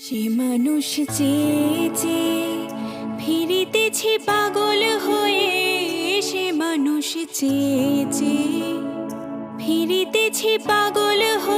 সে মানুষ চেয়ে চেয়ে ফিরিতেছে পাগল হয়ে। সে মানুষ চেয়ে চেয়ে ফিরিতেছে পাগল হয়ে।